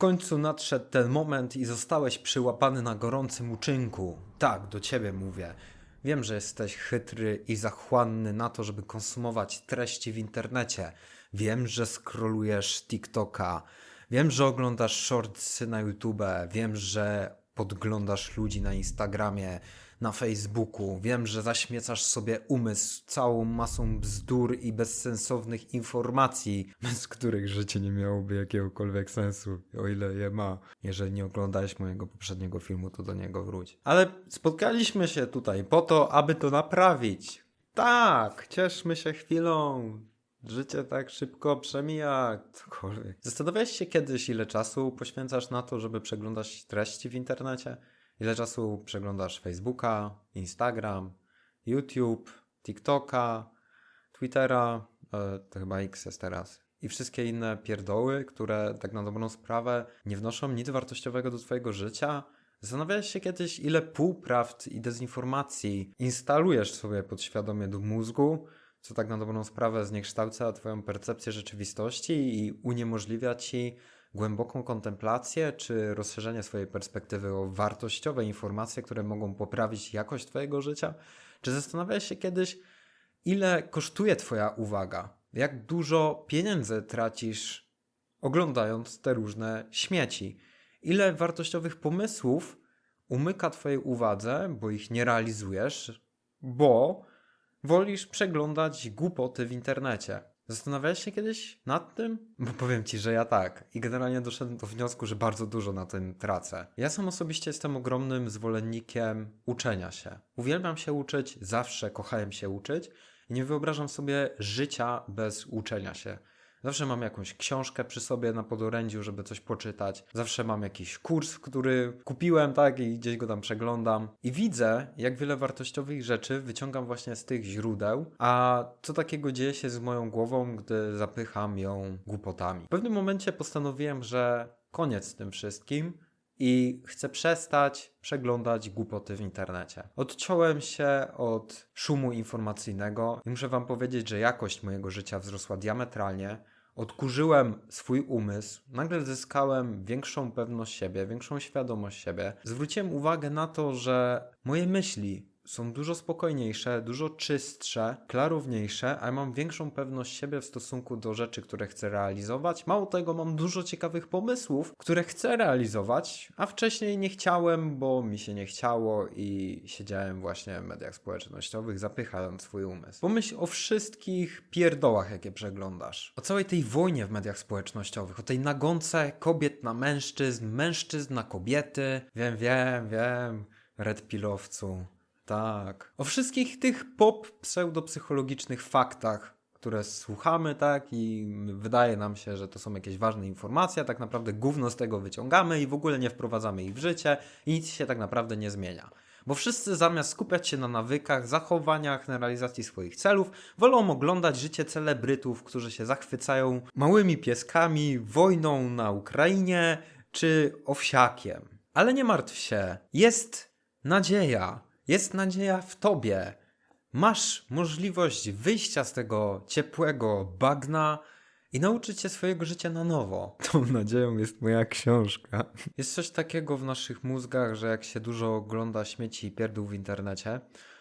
końcu nadszedł ten moment i zostałeś przyłapany na gorącym uczynku. Tak, do ciebie mówię. Wiem, że jesteś chytry i zachłanny na to, żeby konsumować treści w internecie. Wiem, że scrollujesz TikToka. Wiem, że oglądasz shortsy na YouTube. Wiem, że podglądasz ludzi na Instagramie, na Facebooku. Wiem, że zaśmiecasz sobie umysł całą masą bzdur i bezsensownych informacji, bez których życie nie miałoby jakiegokolwiek sensu, o ile je ma. Jeżeli nie oglądałeś mojego poprzedniego filmu, to do niego wróć. Ale spotkaliśmy się tutaj po to, aby to naprawić. Tak, cieszmy się chwilą. Życie tak szybko przemija, cokolwiek. Zastanawiałeś się kiedyś, ile czasu poświęcasz na to, żeby przeglądać treści w internecie? Ile czasu przeglądasz Facebooka, Instagram, YouTube, TikToka, Twittera, e, to chyba X jest teraz, i wszystkie inne pierdoły, które tak na dobrą sprawę nie wnoszą nic wartościowego do Twojego życia? Zastanawiałeś się kiedyś, ile półprawd i dezinformacji instalujesz sobie podświadomie do mózgu, co tak na dobrą sprawę zniekształca Twoją percepcję rzeczywistości i uniemożliwia Ci głęboką kontemplację czy rozszerzenie swojej perspektywy o wartościowe informacje, które mogą poprawić jakość Twojego życia? Czy zastanawiałeś się kiedyś, ile kosztuje Twoja uwaga? Jak dużo pieniędzy tracisz oglądając te różne śmieci? Ile wartościowych pomysłów umyka Twojej uwadze, bo ich nie realizujesz, bo wolisz przeglądać głupoty w internecie? Zastanawiałeś się kiedyś nad tym? Bo powiem ci, że ja tak. I generalnie doszedłem do wniosku, że bardzo dużo na tym tracę. Ja sam osobiście jestem ogromnym zwolennikiem uczenia się. Uwielbiam się uczyć, zawsze kochałem się uczyć i nie wyobrażam sobie życia bez uczenia się. Zawsze mam jakąś książkę przy sobie na podorędziu, żeby coś poczytać. Zawsze mam jakiś kurs, który kupiłem, tak, i gdzieś go tam przeglądam. I widzę, jak wiele wartościowych rzeczy wyciągam właśnie z tych źródeł. A co takiego dzieje się z moją głową, gdy zapycham ją głupotami? W pewnym momencie postanowiłem, że koniec z tym wszystkim i chcę przestać przeglądać głupoty w internecie. Odciąłem się od szumu informacyjnego i muszę Wam powiedzieć, że jakość mojego życia wzrosła diametralnie. Odkurzyłem swój umysł, nagle zyskałem większą pewność siebie, większą świadomość siebie. Zwróciłem uwagę na to, że moje myśli są dużo spokojniejsze, dużo czystsze, klarowniejsze, a mam większą pewność siebie w stosunku do rzeczy, które chcę realizować. Mało tego, mam dużo ciekawych pomysłów, które chcę realizować, a wcześniej nie chciałem, bo mi się nie chciało i siedziałem właśnie w mediach społecznościowych, zapychając swój umysł. Pomyśl o wszystkich pierdołach, jakie przeglądasz. O całej tej wojnie w mediach społecznościowych, o tej nagonce kobiet na mężczyzn, mężczyzn na kobiety. Wiem, wiem, wiem, red pilowcu. Tak. O wszystkich tych pop pseudopsychologicznych faktach, które słuchamy, tak, i wydaje nam się, że to są jakieś ważne informacje, a tak naprawdę gówno z tego wyciągamy i w ogóle nie wprowadzamy ich w życie i nic się tak naprawdę nie zmienia. Bo wszyscy zamiast skupiać się na nawykach, zachowaniach, na realizacji swoich celów, wolą oglądać życie celebrytów, którzy się zachwycają małymi pieskami, wojną na Ukrainie czy owsiakiem. Ale nie martw się, jest nadzieja. Jest nadzieja w tobie. Masz możliwość wyjścia z tego ciepłego bagna i nauczyć się swojego życia na nowo. Tą nadzieją jest moja książka. Jest coś takiego w naszych mózgach, że jak się dużo ogląda śmieci i pierdół w internecie,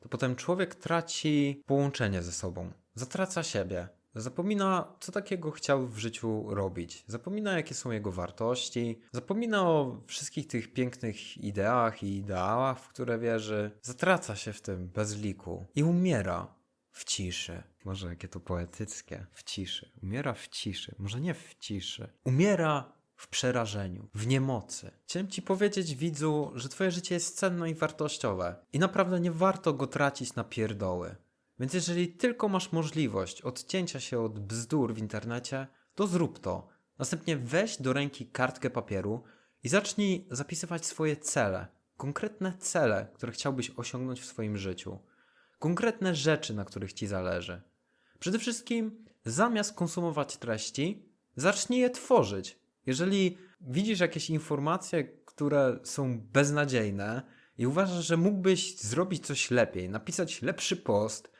to potem człowiek traci połączenie ze sobą. Zatraca siebie. Zapomina, co takiego chciał w życiu robić. Zapomina, jakie są jego wartości. Zapomina o wszystkich tych pięknych ideach i ideałach, w które wierzy. Zatraca się w tym bez liku i umiera w ciszy. Może jakie to poetyckie. W ciszy. Umiera w ciszy. Może nie w ciszy. Umiera w przerażeniu, w niemocy. Chciałem ci powiedzieć, widzu, że twoje życie jest cenne i wartościowe i naprawdę nie warto go tracić na pierdoły. Więc jeżeli tylko masz możliwość odcięcia się od bzdur w internecie, to zrób to. Następnie weź do ręki kartkę papieru i zacznij zapisywać swoje cele, konkretne cele, które chciałbyś osiągnąć w swoim życiu, konkretne rzeczy, na których ci zależy. Przede wszystkim, zamiast konsumować treści, zacznij je tworzyć. Jeżeli widzisz jakieś informacje, które są beznadziejne i uważasz, że mógłbyś zrobić coś lepiej, napisać lepszy post,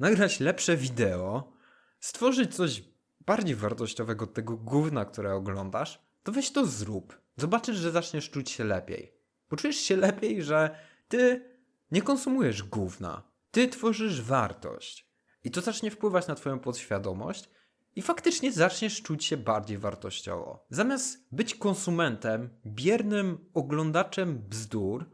nagrać lepsze wideo, stworzyć coś bardziej wartościowego od tego gówna, które oglądasz, to weź to zrób. Zobaczysz, że zaczniesz czuć się lepiej. Poczujesz się lepiej, że ty nie konsumujesz gówna. Ty tworzysz wartość. I to zacznie wpływać na twoją podświadomość i faktycznie zaczniesz czuć się bardziej wartościowo. Zamiast być konsumentem, biernym oglądaczem bzdur,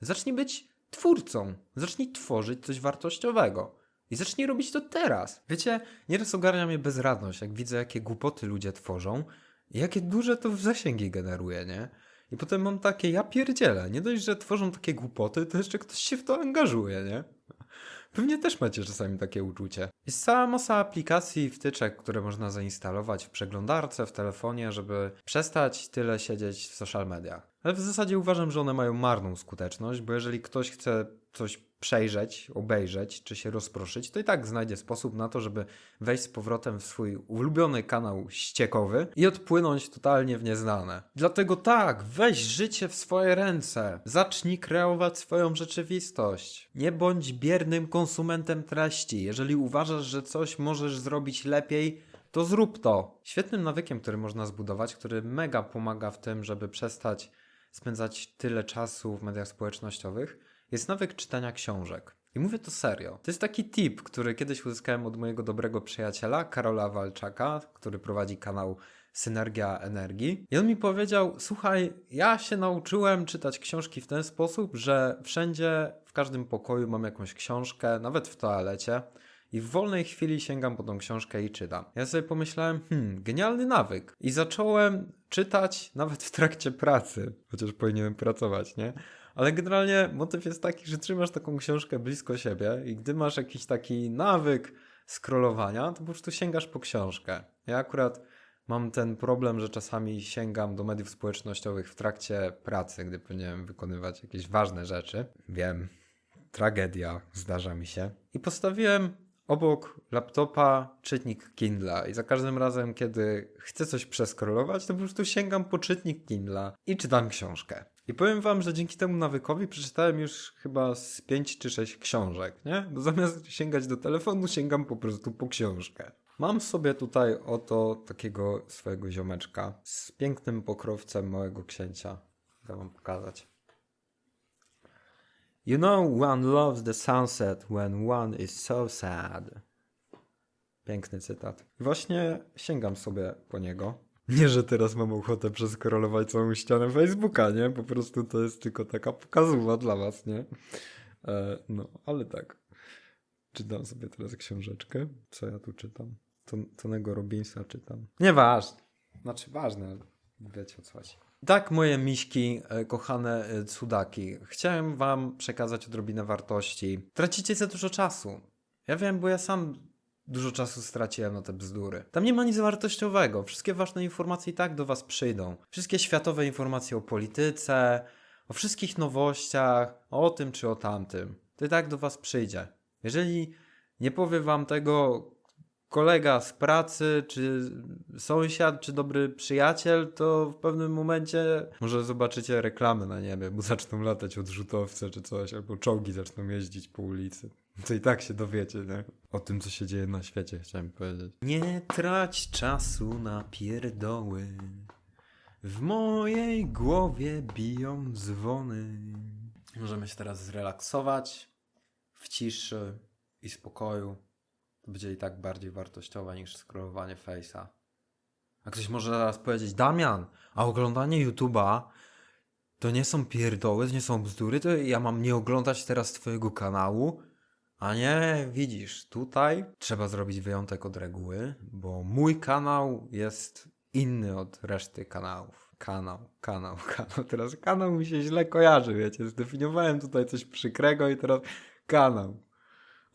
zacznij być twórcą. Zacznij tworzyć coś wartościowego. I zacznij robić to teraz. Wiecie, nieraz ogarnia mnie bezradność, jak widzę, jakie głupoty ludzie tworzą i jakie duże to w zasięgi generuje, nie? I potem mam takie, ja pierdzielę, nie dość, że tworzą takie głupoty, to jeszcze ktoś się w to angażuje, nie? Pewnie też macie czasami takie uczucie. Jest cała masa aplikacji i wtyczek, które można zainstalować w przeglądarce, w telefonie, żeby przestać tyle siedzieć w social mediach. Ale w zasadzie uważam, że one mają marną skuteczność, bo jeżeli ktoś chce coś przejrzeć, obejrzeć czy się rozproszyć, to i tak znajdzie sposób na to, żeby wejść z powrotem w swój ulubiony kanał ściekowy i odpłynąć totalnie w nieznane. Dlatego tak, weź życie w swoje ręce. Zacznij kreować swoją rzeczywistość. Nie bądź biernym konsumentem treści. Jeżeli uważasz, że coś możesz zrobić lepiej, to zrób to. Świetnym nawykiem, który można zbudować, który mega pomaga w tym, żeby przestać spędzać tyle czasu w mediach społecznościowych, jest nawyk czytania książek. I mówię to serio. To jest taki tip, który kiedyś uzyskałem od mojego dobrego przyjaciela, Karola Walczaka, który prowadzi kanał Synergia Energii. I on mi powiedział: Słuchaj, ja się nauczyłem czytać książki w ten sposób, że wszędzie, w każdym pokoju mam jakąś książkę, nawet w toalecie. I w wolnej chwili sięgam po tą książkę i czytam. Ja sobie pomyślałem, hmm, genialny nawyk. I zacząłem czytać nawet w trakcie pracy, chociaż powinienem pracować, nie? Ale generalnie motyw jest taki, że trzymasz taką książkę blisko siebie i gdy masz jakiś taki nawyk scrollowania, to po prostu sięgasz po książkę. Ja akurat mam ten problem, że czasami sięgam do mediów społecznościowych w trakcie pracy, gdy powinienem wykonywać jakieś ważne rzeczy. Wiem, tragedia, zdarza mi się. I postawiłem obok laptopa czytnik Kindla i za każdym razem, kiedy chcę coś przeskrolować, to po prostu sięgam po czytnik Kindla i czytam książkę. I powiem wam, że dzięki temu nawykowi przeczytałem już chyba z 5 czy 6 książek, nie? Bo zamiast sięgać do telefonu, sięgam po prostu po książkę. Mam sobie tutaj oto takiego swojego ziomeczka z pięknym pokrowcem małego księcia. Chcę wam pokazać. You know, one loves the sunset when one is so sad. Piękny cytat. Właśnie sięgam sobie po niego. Nie, że teraz mam ochotę przeskrolować całą ścianę Facebooka, nie? Po prostu to jest tylko taka pokazuwa dla was, nie? E, no, ale tak. Czytam sobie teraz książeczkę. Co ja tu czytam? Ton, Tonego Robinsa czytam. Nieważne. Znaczy ważne, wiecie o co chodzi. Tak, moje miśki, e, kochane e, cudaki. Chciałem wam przekazać odrobinę wartości. Tracicie za dużo czasu. Ja wiem, bo ja sam dużo czasu straciłem na te bzdury. Tam nie ma nic wartościowego. Wszystkie ważne informacje i tak do was przyjdą. Wszystkie światowe informacje o polityce, o wszystkich nowościach, o tym czy o tamtym. To i tak do was przyjdzie. Jeżeli nie powie wam tego kolega z pracy, czy sąsiad, czy dobry przyjaciel, to w pewnym momencie może zobaczycie reklamy na niebie, bo zaczną latać odrzutowce czy coś, albo czołgi zaczną jeździć po ulicy. To i tak się dowiecie, nie? O tym, co się dzieje na świecie, chciałem powiedzieć. Nie trać czasu na pierdoły. W mojej głowie biją dzwony. Możemy się teraz zrelaksować w ciszy i spokoju. Będzie i tak bardziej wartościowe niż scrollowanie Face'a. A ktoś może zaraz powiedzieć, Damian, a oglądanie YouTube'a to nie są pierdoły, to nie są bzdury, to ja mam nie oglądać teraz twojego kanału? A nie, widzisz, tutaj trzeba zrobić wyjątek od reguły, bo mój kanał jest inny od reszty kanałów. Kanał, kanał, kanał. Teraz kanał mi się źle kojarzy, wiecie. Zdefiniowałem tutaj coś przykrego i teraz kanał.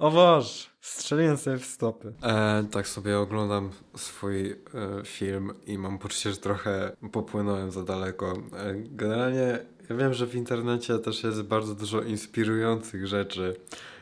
O Boże, strzeliłem sobie w stopy. E, tak sobie oglądam swój e, film i mam poczucie, że trochę popłynąłem za daleko. E, generalnie ja wiem, że w internecie też jest bardzo dużo inspirujących rzeczy,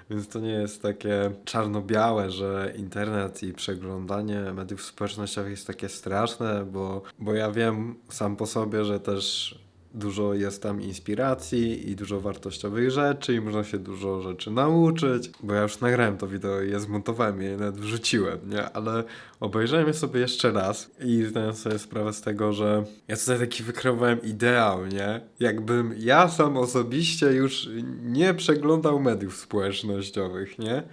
więc to nie jest takie czarno-białe, że internet i przeglądanie mediów społecznościowych jest takie straszne, bo, bo ja wiem sam po sobie, że też dużo jest tam inspiracji i dużo wartościowych rzeczy i można się dużo rzeczy nauczyć, bo ja już nagrałem to wideo i je zmontowałem je nawet wrzuciłem, nie? Ale obejrzałem je sobie jeszcze raz i zdałem sobie sprawę z tego, że ja tutaj taki wykreowałem ideał, nie? Jakbym ja sam osobiście już nie przeglądał mediów społecznościowych, nie?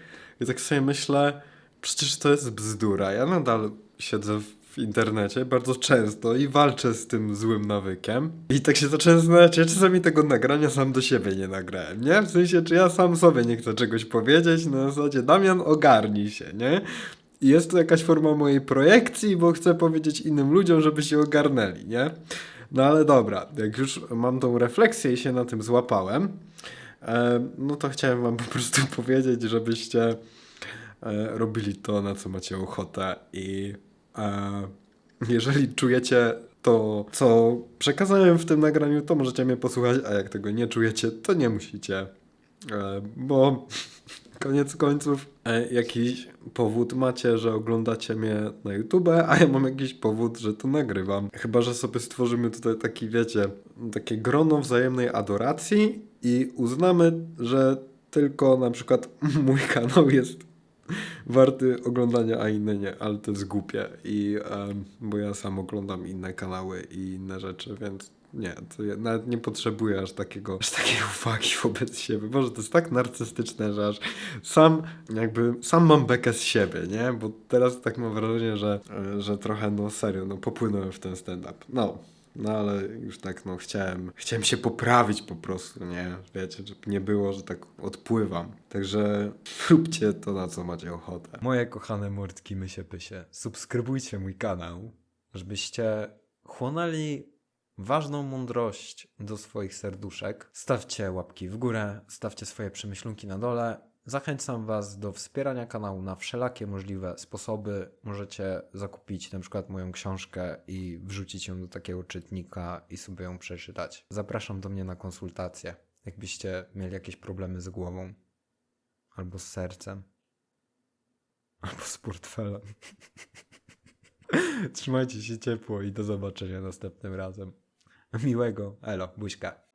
I tak sobie myślę, przecież to jest bzdura. Ja nadal siedzę w internecie bardzo często i walczę z tym złym nawykiem. I tak się zacząłem zastanawiać, ja czasami tego nagrania sam do siebie nie nagrałem, nie? W sensie, czy ja sam sobie nie chcę czegoś powiedzieć, na zasadzie Damian ogarnij się, nie? I jest to jakaś forma mojej projekcji, bo chcę powiedzieć innym ludziom, żeby się ogarnęli, nie? No ale dobra, jak już mam tą refleksję i się na tym złapałem, e, no to chciałem wam po prostu powiedzieć, żebyście e, robili to, na co macie ochotę i jeżeli czujecie to, co przekazałem w tym nagraniu, to możecie mnie posłuchać, a jak tego nie czujecie, to nie musicie, e, bo koniec końców e, jakiś powód macie, że oglądacie mnie na YouTube, a ja mam jakiś powód, że to nagrywam. Chyba, że sobie stworzymy tutaj taki, wiecie, takie grono wzajemnej adoracji i uznamy, że tylko na przykład mój kanał jest warty oglądania, a inne nie, ale to jest głupie i em, bo ja sam oglądam inne kanały i inne rzeczy, więc nie, to ja nawet nie potrzebuję aż takiego, aż takiej uwagi wobec siebie. Boże, to jest tak narcystyczne, że aż sam jakby, sam mam bekę z siebie, nie? Bo teraz tak mam wrażenie, że, że trochę, no serio, no popłynąłem w ten stand-up. No, no ale już tak, no chciałem, chciałem się poprawić po prostu, nie? Wiecie, żeby nie było, że tak odpływam. Także róbcie to, na co macie ochotę. Moje kochane mordki mysie pysie, subskrybujcie mój kanał, żebyście chłonęli ważną mądrość do swoich serduszek. Stawcie łapki w górę, stawcie swoje przemyślunki na dole. Zachęcam Was do wspierania kanału na wszelakie możliwe sposoby. Możecie zakupić na przykład moją książkę i wrzucić ją do takiego czytnika i sobie ją przeczytać. Zapraszam do mnie na konsultacje, jakbyście mieli jakieś problemy z głową albo z sercem. Albo z portfelem. Trzymajcie się ciepło i do zobaczenia następnym razem. Miłego. Elo, buźka.